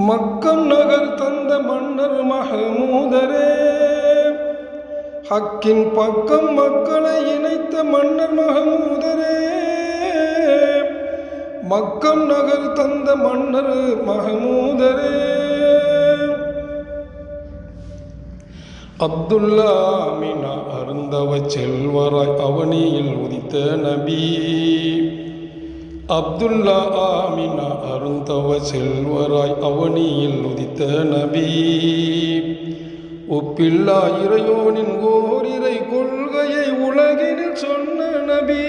மக்கம் நகர் தந்த மன்னர் மகமூதரே. ஹக்கின் பக்கம் மக்களை இணைத்த மன்னர் மகமூதரே. மக்கம் நகர் தந்த மன்னர் மகமூதரே. அப்துல்லா அமினா அருந்தவ செல்வராய் அவனியில் உதித்த நபி. அப்துல்லா ஆமினா அருந்தவ செல்வராய் அவனியில் உதித்த நபி. ஒப்பில்லா இறையோனின் ஓரிரை கொள்கையை உலகினில் சொன்ன நபி.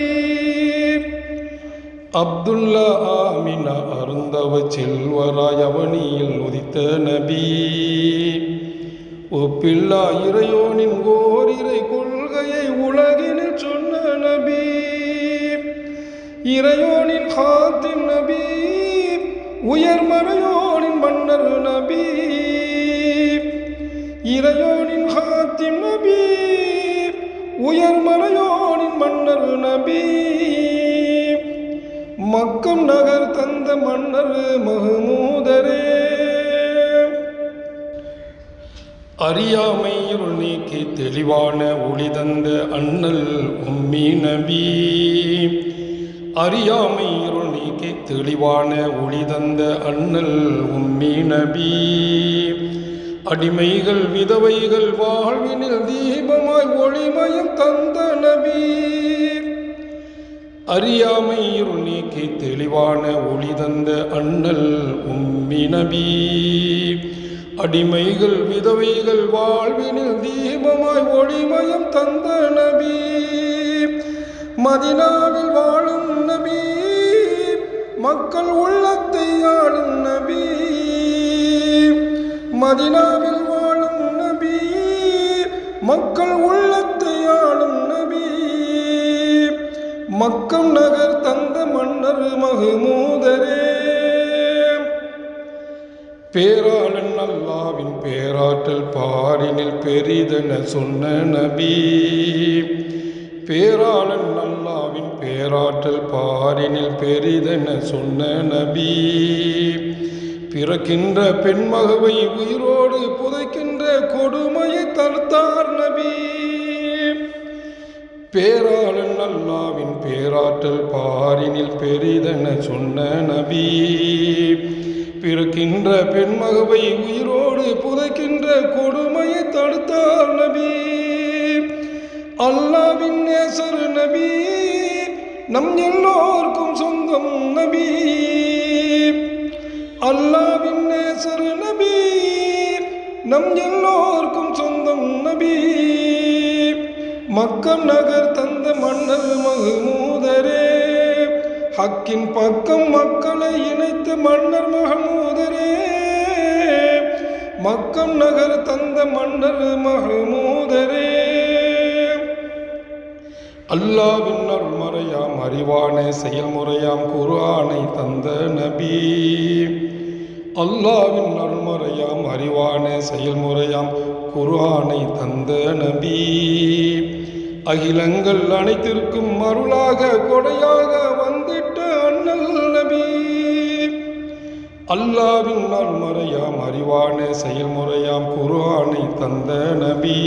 அப்துல்லா ஆமினா அருந்தவ செல்வராய் அவனியில் உதித்த நபி. ஒப்பில்லா இறையோனின் ஓரிரை கொள்கையை உலகினில் சொன்ன நபி. இறையோனின் காத்தின் நபி உயர் மறையோனின் மன்னர் நபி இறையோனின் காத்தின் நபி உயர் மறையோனின் மன்னர் நபி. மக்கம் நகர் தந்த மன்னர் மகமூதரே. அறியாமை இருள் நீக்கி தெளிவான ஒளி தந்த அண்ணல் உம்மி நபி. அறியாமை இருள் நீக்கி தெளிவான ஒளி தந்த அண்ணல் உம்மி நபி. அடிமைகள் விதவைகள் வாழ்வினில் தீபமாய் ஒளிமயம் தந்த நபி. அறியாமை இருள் நீக்கி தெளிவான ஒளி தந்த அண்ணல் உம்மி நபி. அடிமைகள் விதவைகள் வாழ்வினில் தீபமாய் ஒளிமயம் தந்த நபி. மதினாவில் வாழும் நபி மக்கள் உள்ளத்தை ஆளும் நபி. மதினாவில் வாழும் நபி மக்கள் உள்ளத்தை ஆளும் நபி. மக்கம் நகர் தந்த மன்னர் மகுமூதரே. பேராளன் அல்லாவின் பேராற்றல் பாரினில் பெரிதென சொன்ன நபி. பேராளன் அல்லாவின் பேராற்றல் பாரினில் பெரிதென சொன்ன நபி. பிறக்கின்ற பெண்மகவை உயிரோடு புதைக்கின்ற கொடுமையை தடுத்தார் நபி. பேராளன் அல்லாவின் பேராற்றல் பாரினில் பெரிதென சொன்ன நபி. பிறக்கின்ற பெண்மகவை உயிரோடு புதைக்கின்ற கொடுமையை தடுத்தார் நபி. நம் எல்லோருக்கும் சொந்தம் நபி. அல்லாவின் நேசர் நபி. நம் எல்லோருக்கும் சொந்தம் நபி. மக்கள் நகர் தந்த மன்னர் மகமூதரே. ஹக்கின் பக்கம் மக்களை இணைத்த மன்னர் மகமூதரே. மக்கள் நகர் தந்த மன்னர் மகமூதரே. அல்லாவின் அருள்மறையாம் அறிவான செயல்முறையாம் குர்ஆனை தந்த நபி. அல்லாவின் அருள்மறையாம் அறிவான செயல்முறையாம் குர்ஆனை தந்த நபி. அகிலங்கள் அனைத்திற்கும் அருளாக கொடையாக வந்திட்ட அண்ணல் நபி. அல்லாவின் அருள்மறையாம் அறிவான செயல்முறையாம் குர்ஆனை தந்த நபி.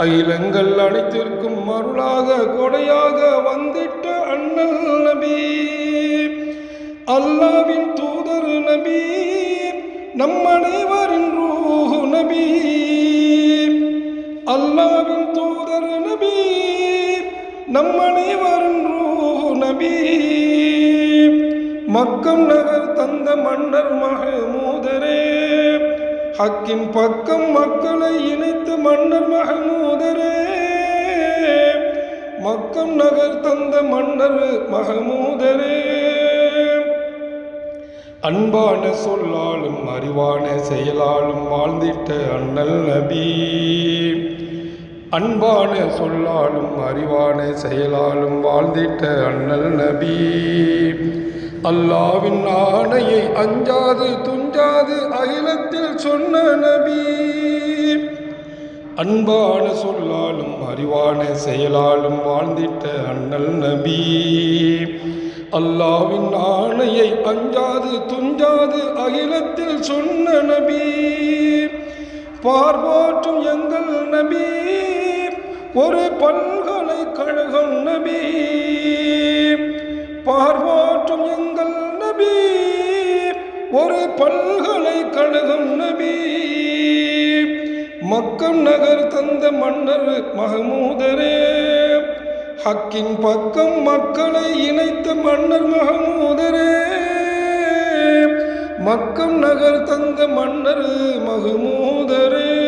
அகிலங்கள் அனைத்திற்கும் அருளாக கொடையாக வந்திட்ட அண்ணல் நபி. அல்லாவின் தூதர் நபி நம் அனைவரின் ரூஹு நபி. அல்லாவின் தூதர் நபி நம் அனைவரின் ரூஹு நபி. மக்கம் நகர் தந்த மன்னர் மகமூதரே ஹக்கின் பக்கம் மக்களை இணைத்து மன்னர் மகமூ மக்கம் நகர் தந்த மன்னர் மகமூதரே. அன்பான சொல்லாலும் அறிவான செயலாலும் வாழ்ந்திட்ட அண்ணல் நபி. அன்பான சொல்லாலும் அறிவான செயலாலும் வாழ்ந்திட்ட அண்ணல் நபி. அல்லாவின் ஆணையை அஞ்சாது துஞ்சாது அகிலத்தில் சொல் அன்பான சொல்லாலும் அறிவான செயலாலும் வாழ்ந்திட்ட அண்ணல் நபி. அல்லாவின் ஆணையை அஞ்சாது துஞ்சாது அகிலத்தில் சொன்ன நபி. பார்வோற்றும் எங்கள் நபி. ஒரு பல்கலைக்கழகம் நபி. பார்வோற்றும் எங்கள் நபி. ஒரு பல்கலைக்கழகம் நபி. மக்கம் நகர் தந்த மன்னர் மகமூதரே. ஹக்கின் பக்கம் மக்களை இணைத்த மன்னர் மகமூதரே. மக்கம் நகர் தந்த மன்னர் மகமூதரே.